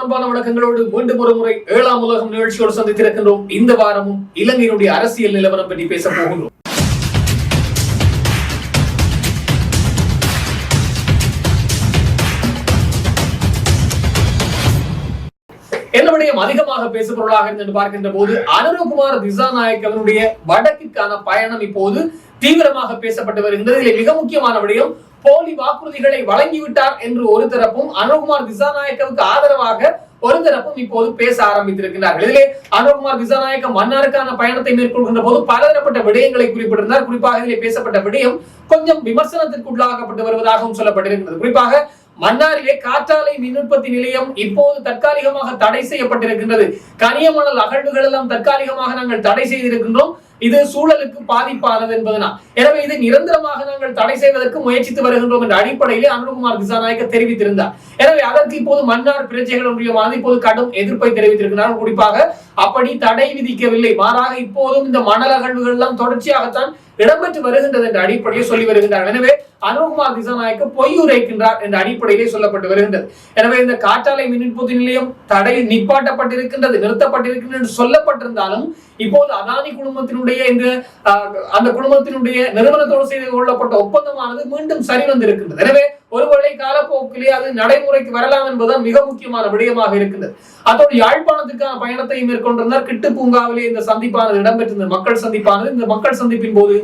அன்பான வணக்கங்களோடு மீண்டும் ஒரு முறை ஏழாம் உலகம் நிகழ்ச்சியோடு சந்தித்திருக்கின்றோம். இந்த வாரமும் இலங்கையினுடைய அரசியல் நிலவரம் பற்றி பேச போகின்றோம். என்ன அதிகமாக பேசுபொருளாக இருந்து பார்க்கின்ற போது அனுரகுமார் திசாநாயக் அவருடைய வடக்குக்கான பயணம் இப்போது தீவிரமாக பேசப்பட்டு வருகின்றது. இதில் மிக முக்கியமான விடயம் போலி வாக்குறுதிகளை வழங்கிவிட்டார் என்று ஒரு தரப்பும் அனுகுமார் திசாநாயக்கவுக்கு ஆதரவாக ஒரு தரப்பும் இப்போது பேச ஆரம்பித்திருக்கிறார்கள். இதிலே அனுகுமார் திசாநாயக்க மன்னாருக்கான பயணத்தை மேற்கொள்கின்ற போது பலதரப்பட்ட விடயங்களை குறிப்பிட்டிருந்தார். குறிப்பாக இதிலே பேசப்பட்ட விடயம் கொஞ்சம் விமர்சனத்திற்கு உள்ளாக்கப்பட்டு வருவதாகவும் சொல்லப்பட்டிருக்கிறது. குறிப்பாக மன்னாரிலே காற்றாலை மின் உற்பத்தி நிலையம் இப்போது தற்காலிகமாக தடை செய்யப்பட்டிருக்கின்றது. கனியமணல் அகழ்வுகள் எல்லாம் தற்காலிகமாக நாங்கள் தடை செய்திருக்கின்றோம். இது சூழலுக்கு பாதிப்பானது என்பதனால். எனவே இது நிரந்தரமாக நாங்கள் தடை செய்வதற்கு முயற்சித்து வருகின்றோம் என்ற அடிப்படையிலே அனுகுமார் திசாநாயக்க தெரிவித்திருந்தார். எனவே அதற்கு இப்போது மன்னார் பிரஜைகள் ஒன்றியமானது இப்போது கடும் எதிர்ப்பை தெரிவித்திருக்கிறார் குறிப்பாக அப்படி தடை விதிக்கவில்லை. மாறாக இப்போதும் இந்த மணல் அகழ்வுகள் எல்லாம் தொடர்ச்சியாகத்தான் இடம்பெற்று வருகின்றது என்ற அடிப்படையில் சொல்லி வருகின்றார் எனவே அனுகுமார் திசாநாயக்கு பொய் உரைக்கின்றார் என்ற அடிப்படையிலே சொல்லப்பட்டு வருகின்றது. எனவே இந்த காற்றாலை மின் உற்பத்தி நிலையம் தடை நிப்பாட்டப்பட்டிருக்கின்றது நிறுத்தப்பட்டிருக்கின்றது என்று சொல்லப்பட்டிருந்தாலும் இப்போது அதானி குடும்பத்தினுடைய இந்த அந்த குடும்பத்தினுடைய நிறுவனத்தோடு செய்து கொள்ளப்பட்ட ஒப்பந்தமானது மீண்டும் சரி வந்திருக்கின்றது எனவே ஒருவேளை காலப்போக்கிலே அது நடைமுறைக்கு வரலாம் என்பதுதான் மிக முக்கியமான விடயமாக இருக்கின்றது அதோடு யாழ்ப்பாணத்துக்கான பயணத்தை மேற்கொண்டிருந்தார். கிட்டு பூங்காவிலே இந்த சந்திப்பானது இடம்பெற்றிருந்த மக்கள் சந்திப்பானது. இந்த மக்கள் சந்திப்பின் போது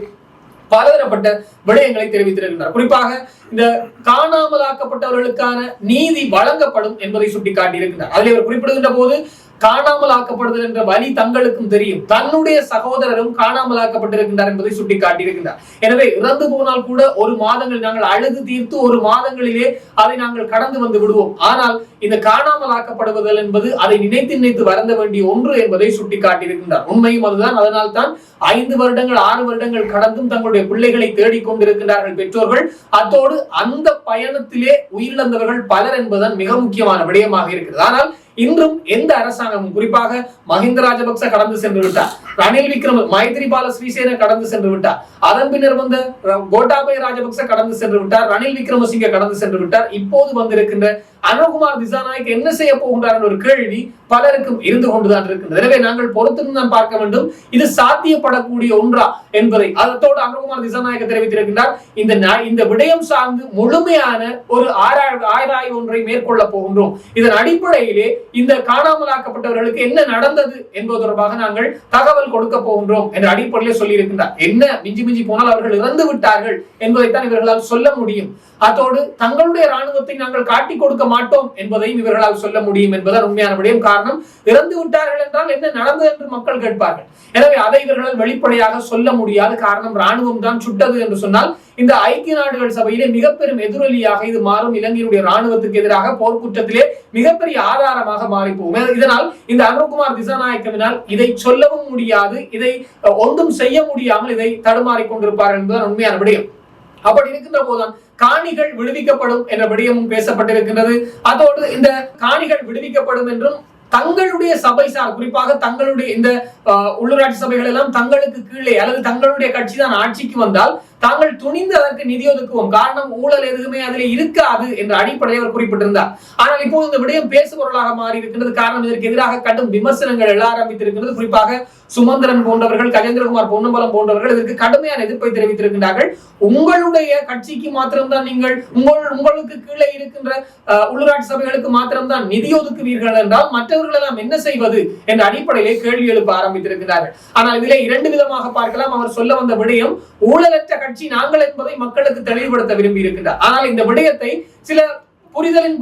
பலதரப்பட்ட விடயங்களை தெரிவித்திருக்கின்றார் குறிப்பாக இந்த காணாமலாக்கப்பட்டவர்களுக்கான நீதி வழங்கப்படும் என்பதை சுட்டிக்காட்டி இருக்கின்றார் அதில் இவர் குறிப்பிடுகின்ற போது காணாமல் ஆக்கப்படுதல் என்ற வழி தங்களுக்கும் தெரியும். தன்னுடைய சகோதரரும் காணாமல் ஆக்கப்பட்டிருக்கின்றார் என்பதை சுட்டிக்காட்டி இருக்கின்றார் எனவே இறந்து போனால் கூட ஒரு மாதங்கள் நாங்கள் அழுது தீர்த்து ஒரு மாதங்களிலே அதை நாங்கள் கடந்து வந்து விடுவோம். ஆனால் இந்த காணாமல் ஆக்கப்படுவதல் என்பது அதை நினைத்து நினைத்து வருந்த வேண்டிய ஒன்று என்பதை சுட்டிக்காட்டி இருக்கின்றார் உண்மையும் அதுதான். அதனால் தான் ஐந்து வருடங்கள் ஆறு வருடங்கள் கடந்தும் தங்களுடைய பிள்ளைகளை தேடிக் கொண்டிருக்கின்றார்கள் பெற்றோர்கள். அத்தோடு அந்த பயணத்திலே உயிரிழந்தவர்கள் பலர் என்பதுதான் மிக முக்கியமான விடயமாக இருக்கிறது. ஆனால் இன்றும் எந்த அரசாங்கமும் குறிப்பாக மஹிந்த ராஜபக்ச கடந்து சென்று விட்டார். ரணில் விக்ரம மைத்ரிபால ஸ்ரீசேன கடந்து சென்று விட்டார். அதன் பின்னர் வந்த கோட்டாபய ராஜபக்ச கடந்து சென்று விட்டார். ரணில் விக்ரமசிங்க கடந்து சென்று விட்டார். இப்போது வந்திருக்கின்ற அனுகுமார் திசாநாயக் என்ன செய்ய போகின்றார் என்ற ஒரு கேள்வி பலருக்கும் இருந்து கொண்டுதான் இருக்கின்றது. எனவே நாங்கள் பொறுத்திருந்து தான் பார்க்க வேண்டும். இது சாத்தியப்படக்கூடிய ஒன்றா என்பதை. அதோடு அனுகுமார் திசாநாயக தெரிவித்திருக்கின்றார் இந்த இந்த விடயம் சார்ந்து முழுமையான ஒரு ஆராய்வு ஆராய்வு ஒன்றை மேற்கொள்ள போகின்றோம். இதன் அடிப்படையிலே இந்த காணாமலாக்கப்பட்டவர்களுக்கு என்ன நடந்தது என்பது தொடர்பாக நாங்கள் தகவல் கொடுக்க போகின்றோம் என்ற அடிப்படையில் சொல்லியிருக்கின்றார். என்ன? மிஞ்சி மிஞ்சி போனால் அவர்கள் இறந்து விட்டார்கள் என்பதைத்தான் இவர்களால் சொல்ல முடியும். அதோடு தங்களுடைய ராணுவத்தை நாங்கள் காட்டிக் கொடுக்க மாட்டோம் என்பதையும் இவர்களால் சொல்ல முடியும் என்பதால் உண்மையான விடயம். காரணம் இறந்து விட்டார்கள் என்றால் என்ன நடந்தது என்று மக்கள் கேட்பார்கள். எனவே அதை இவர்களால் வெளிப்படையாக சொல்ல முடியாது. காரணம் ராணுவம் தான் சுட்டது என்று சொன்னால் இந்த ஐக்கிய நாடுகள் சபையிலே மிகப்பெரும் எதிரொலியாக இது மாறும். இலங்கையுடைய ராணுவத்துக்கு எதிராக போர்க்குற்றத்திலே மிகப்பெரிய ஆதாரமாக மாறி போகும் இதனால் இந்த அனுகுமார் திசாநாயக்கவினால் இதை சொல்லவும் முடியாது. இதை ஒன்றும் செய்ய முடியாமல் இதை தடுமாறிக் கொண்டிருப்பார்கள் என்பதுதான் உண்மையான விடயம். அப்படி இருக்கின்ற போதுதான் காணிகள் விடுவிக்கப்படும் என்ற விடயமும் பேசப்பட்டிருக்கின்றது. அதோடு இந்த காணிகள் விடுவிக்கப்படும் என்றும் தங்களுடைய சபை சார் குறிப்பாக தங்களுடைய இந்த உள்ளூராட்சி சபைகள் எல்லாம் தங்களுக்கு கீழே அல்லது தங்களுடைய கட்சி தான் ஆட்சிக்கு வந்தால் தாங்கள் துணிந்து அதற்கு நிதி ஒதுக்குவோம். காரணம் ஊழல் எதுவுமே அதில் இருக்காது என்ற அடிப்படையை அவர் குறிப்பிட்டிருந்தார். ஆனால் இப்போது இந்த விடயம் பேசுபொருளாக மாறி இருக்கின்றது காரணம் இதற்கு எதிராக கடும் விமர்சனங்கள் எழ ஆரம்பித்திருக்கிறது குறிப்பாக சுமந்திரன் போன்றவர்கள் கஜேந்திரகுமார் பொன்னம்பலம் போன்றவர்கள் இதற்கு கடுமையான எதிர்ப்பை தெரிவித்திருக்கின்றார்கள். உங்களுடைய கட்சிக்கு மாத்திரம்தான் நீங்கள் உங்கள் உங்களுக்கு கீழே இருக்கின்ற அஹ், உள்ளூராட்சி சபைகளுக்கு மாத்திரம்தான் நிதி ஒதுக்குவீர்கள் என்றால் மற்றவர்கள் எல்லாம் என்ன செய்வது என்ற அடிப்படையிலே கேள்வி எழுப்ப ஆரம்பித்திருக்கிறார்கள் ஆனால் இதிலே இரண்டு விதமாக பார்க்கலாம். அவர் சொல்ல வந்த விடயம் ஊழலற்ற கட்சி நாங்கள் என்பதை மக்களுக்கு தெளிவுபடுத்த விரும்பி இருக்கின்றார் ஆனால் இந்த விடயத்தை சில புரிதலின்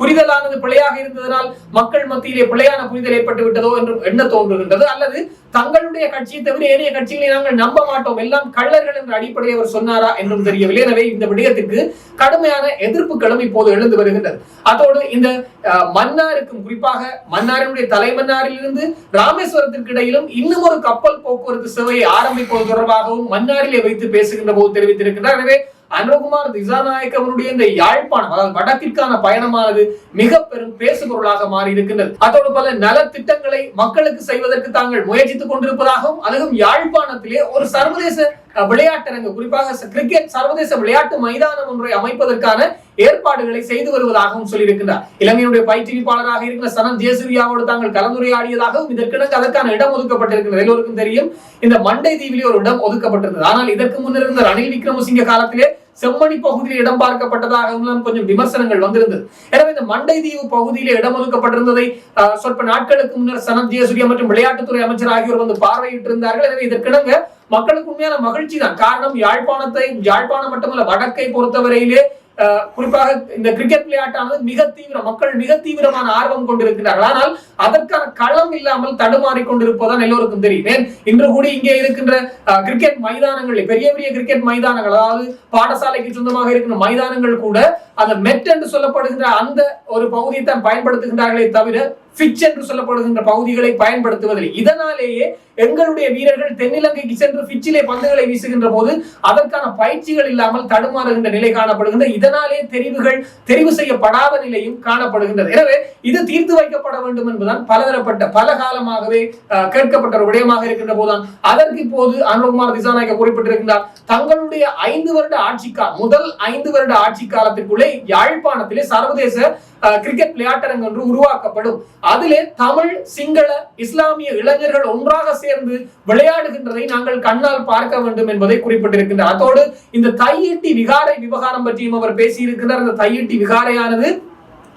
புரிதலானது பிழையாக இருந்ததனால் மக்கள் மத்தியிலே பிழையான புரிதல் ஏற்பட்டு விட்டதோ என்று எண்ண தோன்றுகின்றது? அல்லது தங்களுடைய கட்சியை தவிர ஏனைய கட்சிகளை நாங்கள் நம்ப மாட்டோம். எல்லாம் கள்ளர்கள் என்ற அடிப்படையை அவர் சொன்னாரா என்றும் தெரியவில்லை. எனவே இந்த விடயத்திற்கு கடுமையான எதிர்ப்புகளும் இப்போது எழுந்து வருகின்றது. அதோடு இந்த அஹ், மன்னாருக்கும் குறிப்பாக மன்னாரினுடைய தலைமன்னாரிலிருந்து ராமேஸ்வரத்திற்கு இடையிலும் இன்னும் ஒரு கப்பல் போக்குவரத்து சேவையை ஆரம்பிப்பது தொடர்பாகவும் மன்னாரிலே வைத்து பேசுகின்ற போது தெரிவித்திருக்கிறார் எனவே அனுகுமார் திசாநாயக் அவருடைய இந்த யாழ்ப்பாணம் அதாவது வடக்கிற்கான பயணமானது மிக பெரும் பேசுபொருளாக மாறி இருக்கின்றது அதோடு பல நலத்திட்டங்களை மக்களுக்கு செய்வதற்கு தாங்கள் முயற்சித்துக் கொண்டிருப்பதாகவும் அதுவும் யாழ்ப்பாணத்திலே ஒரு சர்வதேச விளையாட்டரங்கு குறிப்பாக கிரிக்கெட் சர்வதேச விளையாட்டு மைதானம் ஒன்றை அமைப்பதற்கான ஏற்பாடுகளை செய்து வருவதாகவும் சொல்லியிருக்கிறார் இலங்கையினுடைய பயிற்றுவிப்பாளராக இருக்கிற சனம் ஜெயசூரியாவோடு தாங்கள் கலந்துரையாடியதாகவும் இதற்கிடங்கு அதற்கான இடம் ஒதுக்கப்பட்டிருக்கிறது எல்லோருக்கும் தெரியும் இந்த மண்டை தீவிலே ஒரு இடம் ஒதுக்கப்பட்டிருந்தது. ஆனால் இதற்கு முன்னர் இருந்த ரணில் விக்ரமசிங்க காலத்திலே செம்மணி பகுதியில் இடம் பார்க்கப்பட்டதாகவும் கொஞ்சம் விமர்சனங்கள் வந்திருந்தது. எனவே இந்த மண்டை தீவு பகுதியிலே இடம் ஒதுக்கப்பட்டிருந்ததை சொற்ப நாட்களுக்கு முன்னர் சனம் ஜெயசூர்யா மற்றும் விளையாட்டுத்துறை அமைச்சர் ஆகியோர் வந்து பார்வையிட்டு இருந்தார்கள் எனவே இதற்கிடங்க மக்களுக்கு உண்மையான மகிழ்ச்சி தான் காரணம் யாழ்ப்பாணத்தை யாழ்ப்பாணம் மட்டுமல்ல வடக்கை பொறுத்தவரையிலே குறிப்பாக இந்த கிரிக்கெட் விளையாட்டானது மிக தீவிர மக்கள் மிக தீவிரமான ஆர்வம் கொண்டிருக்கிறார்கள் ஆனால் அதற்கான களம் இல்லாமல் தடுமாறி கொண்டிருப்பதான் எல்லோருக்கும் தெரியும். ஏன்? இன்று கூடி இங்கே இருக்கின்ற கிரிக்கெட் மைதானங்களில் பெரிய பெரிய கிரிக்கெட் மைதானங்கள் அதாவது பாடசாலைக்கு சொந்தமாக இருக்கிற மைதானங்கள் கூட அந்த மெட் என்று சொல்லப்படுகின்ற அந்த ஒரு பகுதியை தான் பயன்படுத்துகின்றார்களே தவிர பிட்ச் என்று சொல்லப்படுகின்ற பகுதிகளை பயன்படுத்துவதில்லை. இதனாலேயே எங்களுடைய வீரர்கள் தென்னிலங்கைக்கு சென்று பிச்சிலே பந்துகளை வீசுகின்ற போது அதற்கான பயிற்சிகள் இல்லாமல் தடுமாறுகின்ற நிலை காணப்படுகின்ற இதனாலே தெரிவுகள் தெரிவு செய்யப்படாத நிலையும் காணப்படுகின்றது. எனவே இது தீர்த்து வைக்கப்பட வேண்டும் என்பதுதான் பலதரப்பட்ட பல காலமாகவே அஹ், கேட்கப்பட்ட ஒரு விடயமாக இருக்கின்ற போதுதான். அதற்கு இப்போது அனுகுமார் திசாநாயக்க குறிப்பிட்டிருக்கின்றார் தங்களுடைய ஐந்து வருட ஆட்சி முதல் ஐந்து வருட ஆட்சி காலத்திற்குள்ளே யாழ்ப்பாணத்திலே சர்வதேச கிரிக்கெட் விளையாட்டரங்கு என்று உருவாக்கப்படும். அதிலே தமிழ் சிங்கள இஸ்லாமிய இளைஞர்கள் ஒன்றாக சேர்ந்து விளையாடுகின்றதை நாங்கள் கண்ணால் பார்க்க வேண்டும் என்பதை குறிப்பிட்டிருக்கின்றார் அதோடு இந்த தையிட்டி விகாரை விவகாரம் பற்றியும் அவர் பேசியிருக்கிறார் இந்த தையிட்டி விகாரையானது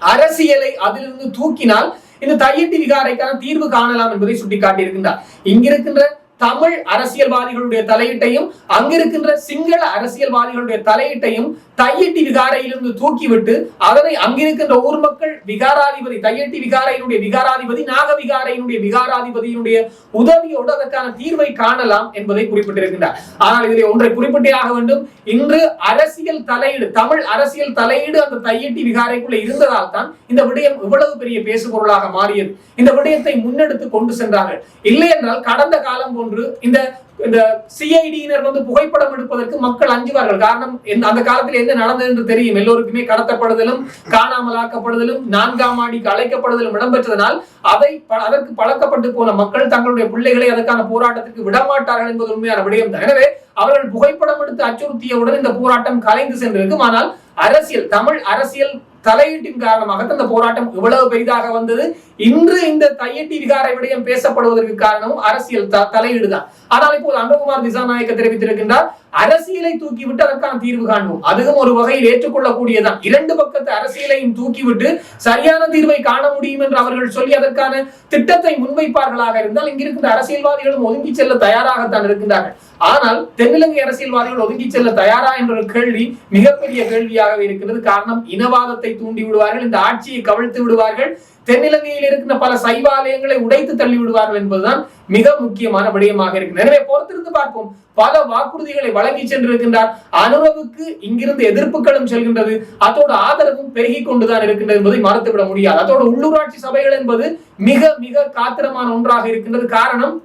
அரசியலை அதிலிருந்து தூக்கினால் இந்த தையிட்டி விகாரைக்கான தீர்வு காணலாம் என்பதை சுட்டிக்காட்டியிருக்கின்றார். இங்கிருக்கின்ற தமிழ் அரசியல்வாதிகளுடைய தலையீட்டையும் அங்கிருக்கின்ற சிங்கள அரசியல்வாதிகளுடைய தலையீட்டையும் தையட்டி விகாரையிலிருந்து தூக்கிவிட்டு அதனை அங்கிருக்கின்ற ஊர் மக்கள் விகாராதிபதி தையட்டி விகாரையினுடைய விகாராதிபதி நாகவிகாரையினுடைய விகாராதிபதியினுடைய உதவியோடு அதற்கான தீர்வை காணலாம் என்பதை குறிப்பிட்டிருக்கின்றார். ஆனால் இதில் ஒன்றை குறிப்பிட்டே ஆக வேண்டும். இன்று அரசியல் தலையீடு தமிழ் அரசியல் தலையீடு அந்த தையட்டி விகாரைக்குள்ள இருந்ததால் தான் இந்த விடயம் இவ்வளவு பெரிய பேசுபொருளாக மாறியது. இந்த விடயத்தை முன்னெடுத்து கொண்டு சென்றார்கள். இல்லை என்றால் கடந்த காலம் போன்று இந்த இந்த சிஐடியினர் வந்து புகைப்படம் எடுப்பதற்கு மக்கள் அஞ்சுவார்கள். காரணம் அந்த காலத்தில் என்ன நடந்தது என்று தெரியும். எல்லோருக்குமே கடத்தப்படுதலும் காணாமலாக்கப்படுதலும் நான்காம் ஆடிக்கு அழைக்கப்படுதலும் இடம்பெற்றதனால் அதை அதற்கு பழக்கப்பட்டு போன மக்கள் தங்களுடைய பிள்ளைகளை அதற்கான போராட்டத்திற்கு விடமாட்டார்கள் என்பது உண்மையான விடயம் தான். எனவே அவர்கள் புகைப்படம் எடுத்து அச்சுறுத்தியவுடன் இந்த போராட்டம் கலைந்து சென்றிருக்கும். ஆனால் அரசியல் தமிழ் அரசியல் தலையீட்டின் காரணமாக அந்த போராட்டம் இவ்வளவு பெரிதாக வந்தது. இன்று இந்த தையட்டி விகார விடயம் பேசப்படுவதற்கு காரணமும் அரசியல் த- தலையீடுதான். ஆனால் இப்போது அன்பகுமார் திசாநாயக்க தெரிவித்திருக்கின்றார் அரசியலை தூக்கிவிட்டு அதற்கான தீர்வு காண்போம். அதுவும் ஒரு வகையில் ஏற்றுக்கொள்ளக்கூடியதான் இரண்டு பக்கத்து அரசியலையும் தூக்கிவிட்டு சரியான தீர்வை காண முடியும் என்று அவர்கள் சொல்லி அதற்கான திட்டத்தை முன்வைப்பார்களாக இருந்தால் இங்கிருக்கின்ற அரசியல்வாதிகளும் ஒதுங்கி செல்ல தயாராகத்தான் இருக்கின்றார்கள். ஆனால் தென்னிலங்கை அரசியல்வாதிகள் ஒதுங்கி செல்ல தயாரா என்ற ஒரு கேள்வி மிகப்பெரிய கேள்வியாகவே இருக்கிறது காரணம் இனவாதத்தை தூண்டி விடுவார்கள் இந்த ஆட்சியை கவிழ்த்து விடுவார்கள். தென்னிலங்கையில் இருக்கின்ற பல சைவாலயங்களை உடைத்து தள்ளி விடுவார்கள் என்பதுதான் மிக முக்கியமான விடயமாக இருக்கு. எனவே பொறுத்திருந்து பார்ப்போம். பல வாக்குறுதிகளை வழங்கி சென்றிருக்கின்றார். அனுரவுக்கு இங்கிருந்து எதிர்ப்புகளும் செல்கின்றது. அதோட ஆதரவும் பெருகி கொண்டுதான் இருக்கின்றது என்பதை மறுத்துவிட முடியாது. அதோட உள்ளூராட்சி சபைகள் என்பது மிக மிக காத்திரமான ஒன்றாக இருக்கின்றது. காரணம்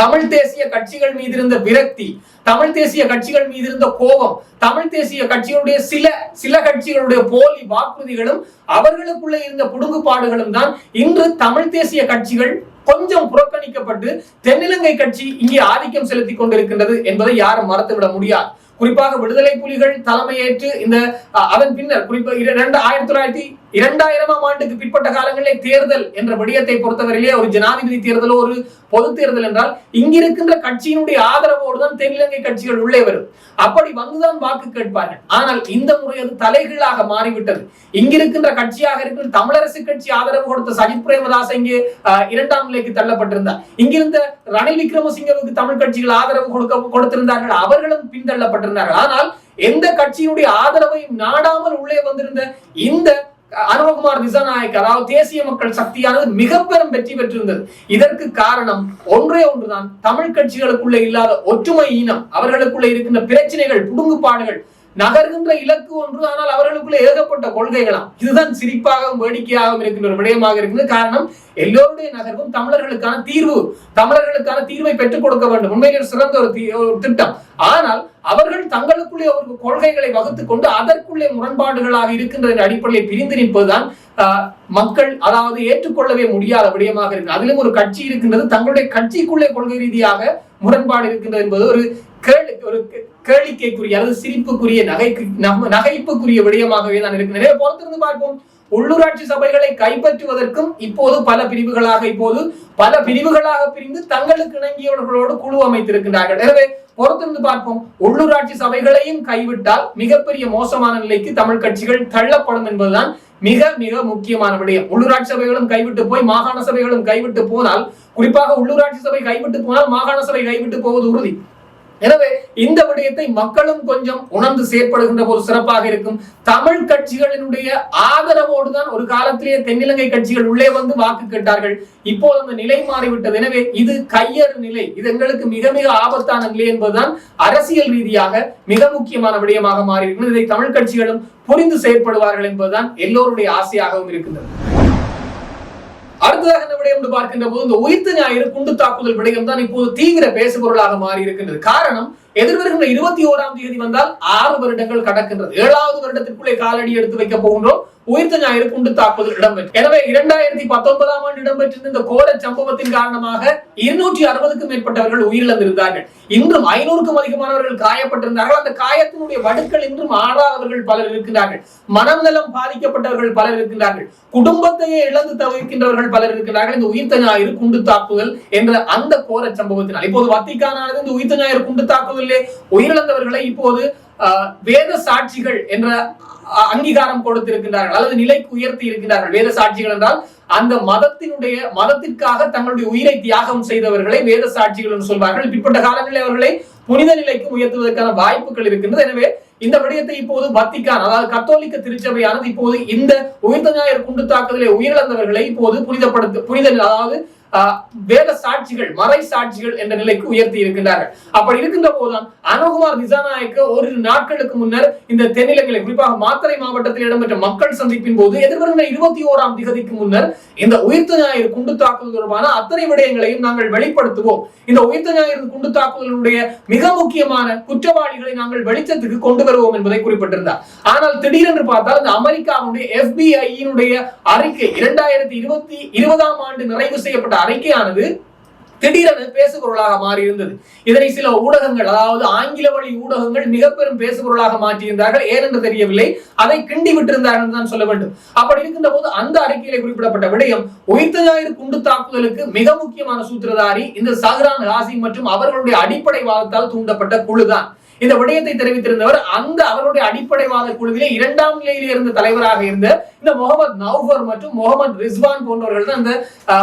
தமிழ் தேசிய கட்சிகள் மீது இருந்த விரக்தி தமிழ் தேசிய கட்சிகள் மீது இருந்த கோபம் தமிழ் தேசிய கட்சிகளுடைய சில சில கட்சிகளுடைய போலி வாக்குறுதிகளும் அவர்களுக்குள்ள இருந்த புடுங்குபாடுகளும் தான் இன்று தமிழ் தேசிய கட்சிகள் கொஞ்சம் புறக்கணிக்கப்பட்டு தென்னிலங்கை கட்சி இங்கே ஆதிக்கம் செலுத்திக் கொண்டிருக்கின்றது என்பதை யாரும் மறந்துவிட முடியாது. குறிப்பாக விடுதலை புலிகள் தலைமையேற்று இந்த அதன் பின்னர் குறிப்பாக இரண்டு ஆயிரத்தி தொள்ளாயிரத்தி இரண்டாயிரமாம் ஆண்டுக்கு பிற்பட்ட காலங்களிலே தேர்தல் என்ற விடயத்தை பொறுத்தவரையிலே ஒரு ஜனாதிபதி தேர்தலோ ஒரு பொது தேர்தல் என்றால் இங்கிருக்கின்ற கட்சியினுடைய ஆதரவோடு தான் தென்னிலங்கை கட்சிகள் உள்ளே வரும். அப்படி வந்துதான் வாக்கு கேட்பார்கள். ஆனால் இந்த முறை அது தலைகீழாக மாறிவிட்டது. இங்கிருக்கின்ற கட்சியாக இருக்கிற தமிழரசு கட்சி ஆதரவு கொடுத்த சஜித் பிரேமதாஸ் இங்கே இரண்டாம் நிலைக்கு தள்ளப்பட்டிருந்தார். இங்கிருந்த ரணில் விக்ரமசிங்கவுக்கு தமிழ் கட்சிகள் ஆதரவு கொடுக்க கொடுத்திருந்தார்கள். அவர்களும் பின்தள்ளப்பட்டிருந்தார்கள். ஆனால் எந்த கட்சியினுடைய ஆதரவையும் நாடாமல் உள்ளே வந்திருந்த இந்த அனுபவகுமார் திசாநாயக் அதாவது தேசிய மக்கள் சக்தியானது மிக பெரும் வெற்றி பெற்றிருந்தது. இதற்கு காரணம் ஒன்றே ஒன்றுதான். தமிழ் கட்சிகளுக்குள்ள இல்லாத ஒற்றுமை ஈனம் அவர்களுக்குள்ள இருக்கின்ற பிரச்சனைகள் புடுங்குப்பாடுகள் நகர்கின்ற இலக்கு ஒன்று ஆனால் அவர்களுக்குள்ள ஏகப்பட்ட கொள்கைகளாம். இதுதான் சிரிப்பாகவும் வேடிக்கையாகவும் இருக்கின்ற ஒரு விடயமாக இருக்கிறது காரணம் எல்லோருடைய நகர்வும் தமிழர்களுக்கான தீர்வு தமிழர்களுக்கான தீர்வை பெற்றுக் கொடுக்க வேண்டும். உண்மையிலே சிறந்த ஒரு தீ- ஒரு திட்டம். ஆனால் அவர்கள் தங்களுக்குள்ளே ஒரு கொள்கைகளை வகுத்துக் கொண்டு அதற்குள்ளே முரண்பாடுகளாக இருக்கின்ற அடிப்படையில் பிரிந்து நிற்பதுதான் மக்கள் அதாவது ஏற்றுக்கொள்ளவே முடியாத விடயமாக இருக்கு அதிலும் ஒரு கட்சி இருக்கின்றது. தங்களுடைய கட்சிக்குள்ளே கொள்கை ரீதியாக முரண்பாடு இருக்கின்றது என்பது ஒரு கேள்வி ஒரு கேளிக்கைக்குரிய அல்லது சிரிப்புக்குரிய நகைக்கு நம்ம நகைப்புக்குரிய விடயமாகவே தான் இருக்கு. நிறைய பொறுத்திருந்து பார்ப்போம். உள்ளூராட்சி சபைகளை கைப்பற்றுவதற்கும் இப்போது பல பிரிவுகளாக இப்போது பல பிரிவுகளாக பிரிந்து தங்களுக்கு இணங்கியவர்களோடு குழு அமைத்திருக்கின்றார்கள். எனவே பொறுத்திருந்து பார்ப்போம். உள்ளூராட்சி சபைகளையும் கைவிட்டால் மிகப்பெரிய மோசமான நிலைக்கு தமிழ் கட்சிகள் தள்ளப்படும் என்பதுதான் மிக மிக முக்கியமான விடயம். உள்ளூராட்சி சபைகளும் கைவிட்டு போய் மாகாண சபைகளும் கைவிட்டு போனால் குறிப்பாக உள்ளூராட்சி சபை கைவிட்டு போனால் மாகாண சபை கைவிட்டு போவது உறுதி. எனவே இந்த விடயத்தை மக்களும் கொஞ்சம் உணர்ந்து செயற்படுகின்ற போது சிறப்பாக இருக்கும். தமிழ் கட்சிகளினுடைய ஆதரவோடு தான் ஒரு காலத்திலேயே தென்னிலங்கை கட்சிகள் உள்ளே வந்து வாக்கு கேட்டார்கள். இப்போது அந்த நிலை மாறிவிட்டது. எனவே இது கையறு நிலை. இது எங்களுக்கு மிக மிக ஆபத்தான நிலை என்பதுதான் அரசியல் ரீதியாக மிக முக்கியமான விடயமாக மாறி இதை தமிழ் கட்சிகளும் புரிந்து செயற்படுவார்கள் என்பதுதான் எல்லோருடைய ஆசையாகவும் இருக்கின்றது. அடுத்ததாக இந்த விடயம் என்று பார்க்கின்ற போது இந்த உயிர்த்த ஞாயிறு குண்டு தாக்குதல் விடயம் தான் இப்போது தீவிர பேசுபொருளாக மாறி இருக்கின்றது காரணம் எதிர்வருகின்ற இருபத்தி ஓராம் தேதி வந்தால் ஆறு வருடங்கள் கடக்கின்றது. ஏழாவது வருடத்திற்குள்ளே காலடி எடுத்து வைக்க போகின்றோம். உயிர்த்த ஞாயிறு குண்டு தாக்குதல் இடம்பெற்று எனவே இரண்டாயிரத்தி பத்தொன்பதாம் ஆண்டு இடம்பெற்றிருந்த இந்த கோர சம்பவத்தின் காரணமாக இருநூற்றி அறுபதுக்கும் மேற்பட்டவர்கள் உயிரிழந்திருந்தார்கள். இன்றும் ஐநூறுக்கும் அதிகமானவர்கள் காயப்பட்டிருந்தார்கள். அந்த காயத்தினுடைய வடுக்கள் இன்றும் ஆறாதவர்கள் பலர் இருக்கிறார்கள் மனநலம் பாதிக்கப்பட்டவர்கள் பலர் இருக்கின்றார்கள். குடும்பத்தையே இழந்து தவிர்க்கின்றவர்கள் பலர் இருக்கிறார்கள் இந்த உயிர்த்த ஞாயிறு குண்டு தாக்குதல் என்ற அந்த கோர சம்பவத்தினால். இப்போது வத்திக்கானானது இந்த உயிர்த்த ஞாயிறு குண்டு தாக்குதலிலே உயிரிழந்தவர்களை இப்போது ஆஹ், வேத சாட்சிகள் என்ற அங்கீகாரம் கொடுத்திருக்கின்றார்கள் அல்லது நிலைக்கு உயர்த்தி இருக்கின்றார்கள் வேத சாட்சிகள் என்றால் அந்த மதத்தினுடைய மதத்திற்காக தங்களுடைய உயிரை தியாகம் செய்தவர்களை வேத சாட்சிகள் என்று சொல்வார்கள். இப்படிப்பட்ட காலங்களில் அவர்களை புனித நிலைக்கு உயர்த்துவதற்கான வாய்ப்புகள் இருக்கின்றது. எனவே இந்த விடயத்தை இப்போது வத்திக்கான் அதாவது கத்தோலிக்க திருச்சபையானது இப்போது இந்த உயிர்த்த ஞாயிறு குண்டு தாக்குதலை உயிரிழந்தவர்களை இப்போது புனிதப்படுத்த புனித அதாவது வேத சாட்சிகள் மறை சாட்சிகள் என்ற நிலைக்கு உயர்த்தி இருக்கின்றார்கள். அப்படி இருக்கின்ற போதுதான் அனுகுமார் திசாநாயக்க ஒரு நாட்களுக்கு முன்னர் இந்த தென்னிலங்கை குறிப்பாக மாத்தறை மாவட்டத்தில் இடம்பெற்ற மக்கள் சந்திப்பின் போது எதிர்வருகின்ற இருபத்தி ஓராம் திகதிக்கு முன்னர் இந்த உயிர்த்த ஞாயிறு குண்டு தாக்குதல் தொடர்பான அத்தனை விடயங்களையும் நாங்கள் வெளிப்படுத்துவோம். இந்த உயிர்த்த ஞாயிறு குண்டு தாக்குதலுடைய மிக முக்கியமான குற்றவாளிகளை நாங்கள் வெளிச்சத்துக்கு கொண்டு வருவோம் என்பதை குறிப்பிட்டிருந்தார். ஆனால் திடீரென்று பார்த்தால் இந்த அமெரிக்காவுடைய எஃபிஐயினுடைய அறிக்கை இரண்டாயிரத்தி இருபத்தி இருபதாம் ஆண்டு நிறைவு செய்யப்பட்ட அறிக்கையானது திடீரென பேசுபொருளாக மாறி இருந்தது இதனை சில ஊடகங்கள் அதாவது ஆங்கில வழி ஊடகங்கள் மிக பெரும் பேசுபொருளாக மாற்றியிருந்தார்கள். ஏனென்று தெரியவில்லை. அதை கிண்டி விட்டிருந்தார்கள் தான் சொல்ல வேண்டும். அப்படி இருக்கின்ற போது அந்த அறிக்கையில குறிப்பிடப்பட்ட விடயம் உயிர்த்த ஞாயிறு குண்டு தாக்குதலுக்கு மிக முக்கியமான சூத்திரதாரி இந்த சஹ்ரான் ஹாசி மற்றும் அவர்களுடைய அடிப்படைவாதத்தால் தூண்டப்பட்ட குழுதான். இந்த விடயத்தை தெரிவித்திருந்தவர் அந்த அவருடைய அடிப்படைவாத குழுவிலே இரண்டாம் நிலையில் இருந்த தலைவராக இருந்த இந்த முகமது நவ்பர் மற்றும் முகமது ரிஸ்வான் போன்றவர்கள் தான் அந்த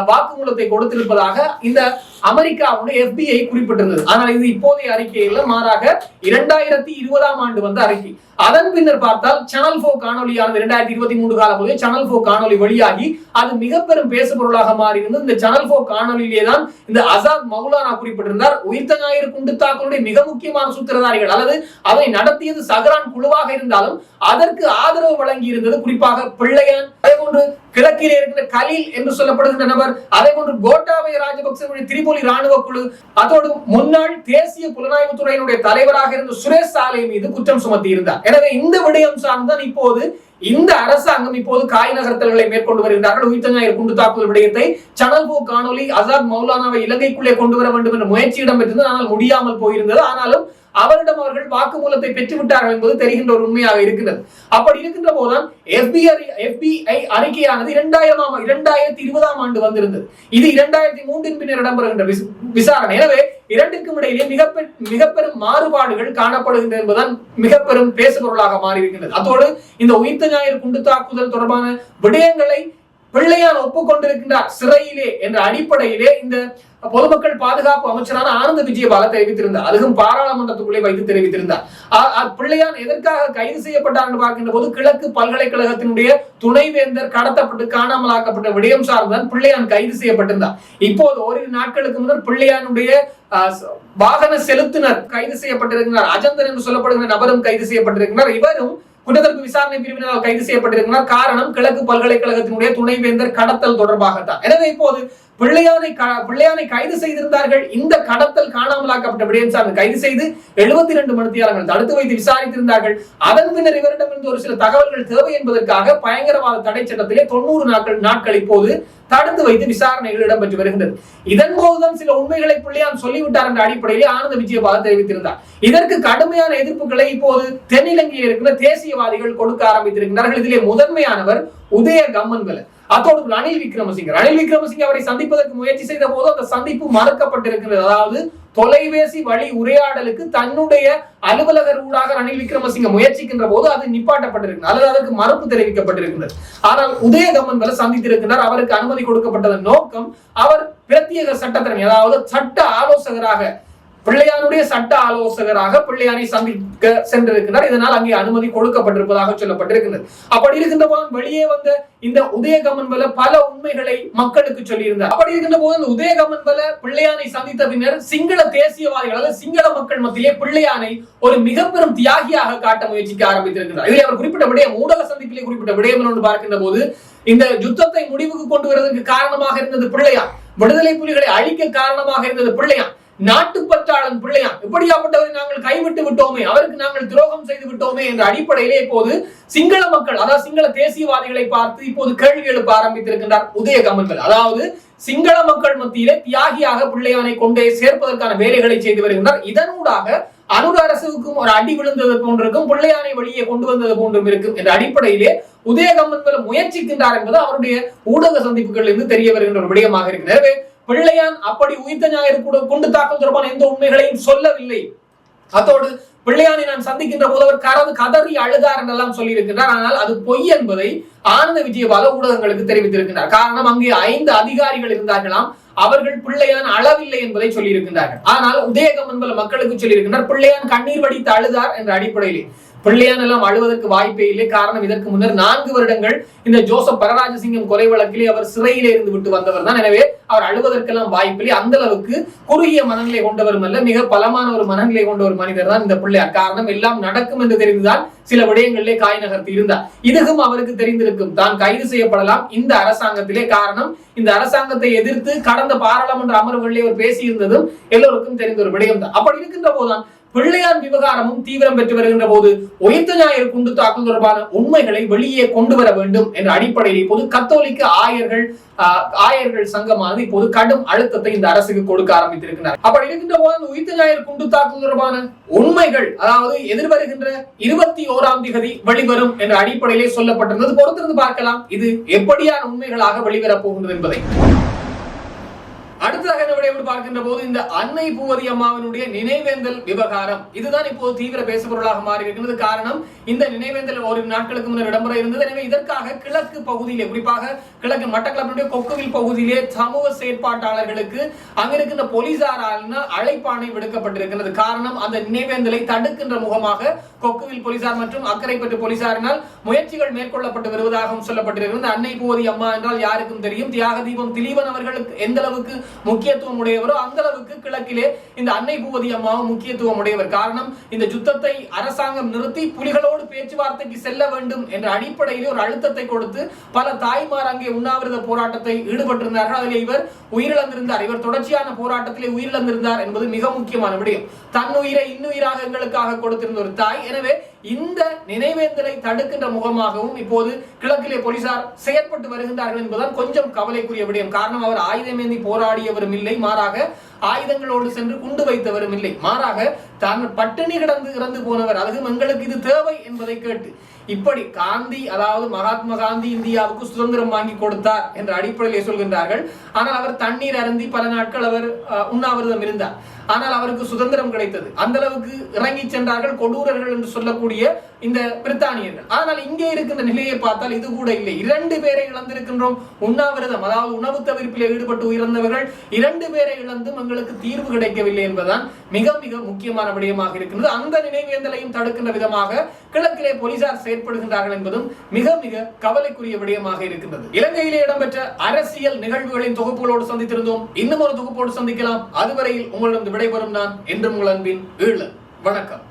வாக்குமூலத்தை கொடுத்திருப்பதாக இந்த அமெரிக்காவுடைய எஃபிஐ குறிப்பிட்டிருந்தது. ஆனால் இது இப்போதைய அறிக்கையில் மாறாக இரண்டாயிரத்தி இருபதாம் ஆண்டு வந்த அறிக்கை. அதன் பின்னர் பார்த்தால் சேனல் போ காணொலியானது இரண்டாயிரத்தி இருபத்தி மூன்று கால போது சேனல் போ காணொலி வழியாகி அது மிக பெரும் பேசுபொருளாக மாறி இருந்தது இந்த சேனல் போ காணொலியிலே தான் இந்த அசாத் மௌலானா குறிப்பிட்டிருந்தார். உயிர்த்த ஞாயிறு குண்டு தாக்குதலுடைய மிக முக்கியமான சூத்திரதாரிகள் அல்லது அதனை நடத்தியது சஹரான் குழுவாக இருந்தாலும் அதற்கு ஆதரவு வழங்கி இருந்தது குறிப்பாக பிள்ளையான் அதே போன்று கிழக்கில் இருக்கிற கலில் என்று சொல்லப்படுகின்ற நபர் அதே போன்று கோட்டாபய ராஜபக்சவுடைய திரிபோலி ராணுவ குழு அதோடு முன்னாள் தேசிய புலனாய்வு துறையினுடைய தலைவராக இருந்த சுரேஷ் சாலை மீது குற்றம் சுமத்தி இருந்தார் எனவே இந்த விடயம் சார்ந்தான் இப்போது இந்த அரசாங்கம் இப்போது காய் நகர்த்தல்களை மேற்கொண்டு வருகிறார்கள் உயிர்த்த ஞாயிறு குண்டு தாக்குதல் விடயத்தை சனல் போ காணொலி அசாத் மௌலானாவை இலங்கைக்குள்ளே கொண்டு வர வேண்டும் என்ற முயற்சி இடம்பெற்றது ஆனால் முடியாமல் போயிருந்தது. ஆனாலும் அவரிடம் அவர்கள் வாக்குமூலத்தை பெற்று விட்டார்கள் என்பது தெரிகின்ற ஒரு உண்மையாக இருக்கிறது அப்படி இருக்கின்ற போதுதான் எஃபிஐ அறிக்கையானது இரண்டாயிரமாம் இரண்டாயிரத்தி இருபதாம் ஆண்டு வந்திருந்தது. இது இரண்டாயிரத்தி மூன்றின் பின்னர் இடம்பெறுகின்ற விசாரணை. எனவே இரண்டுக்கும் இடையிலே மிக மிகப்பெரும் மிக பெரும் மாறுபாடுகள் காணப்படுகின்றன என்பதுதான் மிக பெரும் பேசுபொருளாக மாறியிருக்கின்றது. அதோடு இந்த உயிர்த்த ஞாயிறு குண்டு தாக்குதல் தொடர்பான விடயங்களை பிள்ளையார் ஒப்புக்கொண்டிருக்கின்றார் சிறையிலே என்ற அடிப்படையிலே இந்த பொதுமக்கள் பாதுகாப்பு அமைச்சரான ஆனந்த விஜயபால தெரிவித்திருந்தார். அதுவும் பாராளுமன்றத்துக்குள்ளே வைத்து தெரிவித்திருந்தார். பிள்ளையான் எதற்காக கைது செய்யப்பட்டார் என்று பார்க்கின்ற போது கிழக்கு பல்கலைக்கழகத்தினுடைய துணைவேந்தர் கடத்தப்பட்டு காணாமலாக்கப்பட்ட விடயம் சார்ந்தான் பிள்ளையான் கைது செய்யப்பட்டிருந்தார். இப்போது ஓரிரு நாட்களுக்கு முன்னர் பிள்ளையானுடைய வாகன செலுத்தினர் கைது செய்யப்பட்டிருக்கிறார். அஜந்தன் என்று சொல்லப்படுகிற நபரும் கைது செய்யப்பட்டிருக்கிறார். இவரும் குற்றத்தடுப்பு விசாரணை பிரிவினரால் கைது செய்யப்பட்டிருக்கிறார். காரணம் கிழக்கு பல்கலைக்கழகத்தினுடைய துணைவேந்தர் கடத்தல் தொடர்பாகத்தான். எனவே இப்போது பிள்ளையானை பிள்ளையானை கைது செய்திருந்தார்கள். இந்த கடத்தல் காணாமலாக்கப்பட்ட விடயம் சார்ந்து கைது செய்து எழுபத்தி ரெண்டு மணித்தியாளர்கள் தடுத்து வைத்து விசாரித்திருந்தார்கள். அதன் பின்னர் இவரிடமிருந்து ஒரு சில தகவல்கள் தேவை என்பதற்காக பயங்கரவாத தடை சட்டத்திலே தொண்ணூறு நாட்கள் நாட்கள் இப்போது தடுத்து வைத்து விசாரணைகள் இடம்பெற்று வருகின்றது. இதன் போதுதான் சில உண்மைகளை பிள்ளையான் சொல்லிவிட்டார் என்ற அடிப்படையிலே ஆனந்த விஜயபால தெரிவித்திருந்தார். இதற்கு கடுமையான எதிர்ப்புகளை இப்போது தென்னிலங்கையில் இருக்கிற தேசியவாதிகள் கொடுக்க ஆரம்பித்திருக்கிறார்கள். இதிலே முதன்மையானவர் உதய கம்மன்வல அதோடு ரணில் விக்ரமசிங்க. ரணில் விக்ரமசிங்க அவரை சந்திப்பதற்கு முயற்சி செய்த போது அந்த சந்திப்பு மறுக்கப்பட்டிருக்கிறது. அதாவது தொலைபேசி வழி உரையாடலுக்கு தன்னுடைய அலுவலகர் ஊடாக ரணில் விக்ரமசிங்க முயற்சிக்கின்ற போது அது நிப்பாட்டப்பட்டிருக்கிறது. அல்லது அதற்கு மறுப்பு தெரிவிக்கப்பட்டிருக்கிறது. ஆனால் உதயகம்மன் வரை சந்தித்திருக்கிறார். அவருக்கு அனுமதி கொடுக்கப்பட்டதன் நோக்கம் அவர் பிரத்யேக சட்டத்திறன் அதாவது சட்ட ஆலோசகராக பிள்ளையானுடைய சட்ட ஆலோசகராக பிள்ளையானை சந்திக்க சென்றிருக்கிறார். இதனால் அங்கே அனுமதி கொடுக்கப்பட்டிருப்பதாக சொல்லப்பட்டிருக்கிறது. அப்படி இருக்கின்ற போது வெளியே வந்த இந்த உதயகமன் வல பல உண்மைகளை மக்களுக்கு சொல்லியிருந்தார். அப்படி இருக்கின்ற போது இந்த உதயகமன் பல பிள்ளையானை சந்தித்த பின்னர் சிங்கள தேசியவாதிகள் அதாவது சிங்கள மக்கள் மத்தியிலே பிள்ளையானை ஒரு மிக பெரும் தியாகியாக காட்ட முயற்சிக்க ஆரம்பித்திருக்கிறார். இதில் அவர் குறிப்பிட்ட விடயம் ஊடக சந்திப்பிலே குறிப்பிட்ட விடயம் என்று பார்க்கின்ற போது இந்த யுத்தத்தை முடிவுக்கு கொண்டு வருவதற்கு காரணமாக இருந்தது பிள்ளையார். விடுதலை புலிகளை அழிக்க காரணமாக இருந்தது பிள்ளையார். நாட்டுப்பற்றாளன் பிள்ளையான் எப்படியாப்பட்டவரை நாங்கள் கைவிட்டு விட்டோமே அவருக்கு நாங்கள் துரோகம் செய்து விட்டோமே என்ற அடிப்படையிலே இப்போது சிங்கள மக்கள் அதாவது சிங்கள தேசியவாதிகளை பார்த்து இப்போது கேள்வி எழுப்ப ஆரம்பித்திருக்கின்றார் உதய கமல்கள் அதாவது சிங்கள மக்கள் மத்தியிலே தியாகியாக பிள்ளையானை கொண்டே சேர்ப்பதற்கான வேலைகளை செய்து வருகின்றார் இதனூடாக அனுர் அரசுக்கும் ஒரு அடி விழுந்தது போன்றிருக்கும் பிள்ளையானை வெளியே கொண்டு வந்தது போன்றும் இருக்கும் என்ற அடிப்படையிலே உதயகம்மன் முயற்சிக்கின்றார் என்பது அவருடைய ஊடக சந்திப்புகளில் இருந்து தெரிய வருகின்ற ஒரு விடயமாக இருக்கிறது பிள்ளையான் அப்படி உயிர்த்த ஞாயிறு கூட குண்டு தாக்கல் தொடர்பான எந்த உண்மைகளையும் சொல்லவில்லை. அத்தோடு பிள்ளையானை நான் சந்திக்கின்ற போது அவர் கரது கதறி அழுதார் என்றெல்லாம் சொல்லி ஆனால் அது பொய் என்பதை ஆனந்த விஜயபால ஊடகங்களுக்கு தெரிவித்திருக்கின்றார். காரணம் அங்கே ஐந்து அதிகாரிகள் இருந்தார்களாம். அவர்கள் பிள்ளையான் அளவில்லை என்பதை சொல்லியிருக்கின்றார்கள். ஆனால் உதயகம் என்பது மக்களுக்கு சொல்லியிருக்கின்றார். பிள்ளையான் கண்ணீர் வடித்து அழுதார் என்ற அடிப்படையிலே. பிள்ளையான் எல்லாம் அழுவதற்கு வாய்ப்பே இல்லை. காரணம் இதற்கு முன்னர் நான்கு வருடங்கள் இந்த ஜோசப் பரராஜசிங்கம் கொலை வழக்கிலே அவர் சிறையிலே இருந்து விட்டு வந்தவர் தான். எனவே அவர் அழுவதற்கெல்லாம் வாய்ப்பில்லை அந்த அளவுக்கு குறுகிய மனநிலை கொண்டவரும் அல்ல மிக பலமான ஒரு மனநிலை கொண்ட ஒரு மனிதர் தான் இந்த பிள்ளையார் காரணம் எல்லாம் நடக்கும் என்று தெரிந்துதான் சில விடயங்களிலே காய் நகர்த்தி இருந்தார். இதுவும் அவருக்கு தெரிந்திருக்கும். தான் கைது செய்யப்படலாம் இந்த அரசாங்கத்திலே. காரணம் இந்த அரசாங்கத்தை எதிர்த்து கடந்த பாராளுமன்ற அமர்வுகளிலே அவர் பேசியிருந்ததும் எல்லோருக்கும் தெரிந்த ஒரு விடயம் தான் அப்படி இருக்கின்ற போதுதான் பிள்ளையார் விவகாரமும் தீவிரம் பெற்று வருகின்ற போது உயிர்த்த ஞாயிறு குண்டு தாக்குதல் தொடர்பான உண்மைகளை வெளியே கொண்டு வர வேண்டும் என்ற அடிப்படையில் இப்போது கத்தோலிக்க ஆயர்கள் ஆயர்கள் சங்கமானது இப்போது கடும் அழுத்தத்தை இந்த அரசுக்கு கொடுக்க ஆரம்பித்திருக்கிறார் அப்படி இருக்கின்ற போது அந்த உயிர்த்த ஞாயிறு குண்டு தாக்குதல் தொடர்பான உண்மைகள் அதாவது எதிர்வருகின்ற இருபத்தி ஓராம் திகதி வெளிவரும் என்ற அடிப்படையிலே சொல்லப்பட்டிருந்தது. பொறுத்திருந்து பார்க்கலாம் இது எப்படியான உண்மைகளாக வெளிவரப் போகின்றது என்பதை. அடுத்ததாக என்ன பார்க்கின்ற போது இந்த அன்னை பூவதி அம்மாவினுடைய நினைவேந்தல் விவகாரம். இதுதான் இப்போது தீவிர பேசுபொருளாக மாறி இருக்கிறது காரணம் இந்த நினைவேந்தல் ஒரு நாட்களுக்கு முன்னர் இடம்பெற இருந்தது. எனவே இதற்காக கிழக்கு பகுதியிலே குறிப்பாக கிழக்கு மட்டக்களப்பினுடைய கொக்குவில் பகுதியிலே சமூக செயற்பாட்டாளர்களுக்கு அங்க இருக்கின்ற போலீசாரால் அழைப்பாணை விடுக்கப்பட்டிருக்கிறது. காரணம் அந்த நினைவேந்தலை தடுக்கின்ற முகமாக கொக்குவில் போலீசார் மற்றும் அக்கரைப்பட்டு போலீசாரினால் முயற்சிகள் மேற்கொள்ளப்பட்டு வருவதாகவும் சொல்லப்பட்டிருக்கிறது. அன்னை பூவதி அம்மா என்றால் யாருக்கும் தெரியும். தியாக தீபம் திலீபன் அவர்களுக்கு எந்த அளவுக்கு முக்கியத்துவம் உடையவரோ அந்த அளவுக்கு கிழக்கிலே இந்த அன்னை பூவதி அம்மாவும் முக்கியத்துவம் உடையவர் காரணம் இந்த யுத்தத்தை அரசாங்கம் நிறுத்தி புலிகளோடு பேச்சுவார்த்தைக்கு செல்ல வேண்டும் என்ற அடிப்படையில் ஒரு அழுத்தத்தை கொடுத்து பல தாய்மார் அங்கே உண்ணாவிரத போராட்டத்தை ஈடுபட்டிருந்தார்கள். அதில் இவர் உயிரிழந்திருந்தார். இவர் தொடர்ச்சியான போராட்டத்திலே உயிரிழந்திருந்தார் என்பது மிக முக்கியமான விடயம். தன்னுயிரை இன்னுயிராக எங்களுக்காக கொடுத்திருந்த ஒரு தாய். எனவே இந்த நினைவேந்தலை தடுக்கின்ற முகமாகவும் இப்போது கிழக்கிலே போலீசார் செயற்பட்டு வருகின்றார்கள் என்பதுதான் கொஞ்சம் கவலைக்குரிய விடயம். காரணம் அவர் ஆயுதமேந்தி போராடியவரும் இல்லை மாறாக ஆயுதங்களோடு சென்று குண்டு வைத்தவரும் இல்லை. மாறாக தான் பட்டினி கிடந்து இறந்து போனவர் அதுவும் எங்களுக்கு இது தேவை என்பதை கேட்டு இப்படி காந்தி அதாவது மகாத்மா காந்தி இந்தியாவுக்கு சுதந்திரம் வாங்கி கொடுத்தார் என்ற அடிப்படையிலே சொல்கின்றார்கள். ஆனால் அவர் தண்ணீர் அருந்தி பல நாட்கள் அவர் உண்ணாவிரதம் இருந்தார். ஆனால் அவருக்கு சுதந்திரம் கிடைத்தது. அந்த அளவுக்கு இறங்கி சென்றார்கள் கொடூரர்கள் என்று சொல்லக்கூடிய இந்த பிரித்தானியர்கள். ஆனால் இங்கே இருக்கின்ற நிலையை பார்த்தால் இது கூட இல்லை. இரண்டு பேரை இழந்திருக்கின்றோம். உண்ணாவிரதம் அதாவது உணவு தவிர்ப்பில் ஈடுபட்டு உயர்ந்தவர்கள் இரண்டு பேரை இழந்தும் எங்களுக்கு தீர்வு கிடைக்கவில்லை என்பதுதான் மிக மிக முக்கியமான விடயமாக இருக்கின்றது. அந்த நினைவேந்தலையும் தடுக்கின்ற விதமாக கிழக்கிலே போலீசார் செயற்படுகின்றார்கள் என்பதும் மிக மிக கவலைக்குரிய விடயமாக இருக்கின்றது. இலங்கையிலே இடம்பெற்ற அரசியல் நிகழ்வுகளின் தொகுப்புகளோடு சந்தித்திருந்தோம். இன்னும் ஒரு தொகுப்போடு சந்திக்கலாம். அதுவரையில் உங்களிடம் விடைபெறும் நான் என்றும் உங்கள் அன்பின் ஈழ வணக்கம்.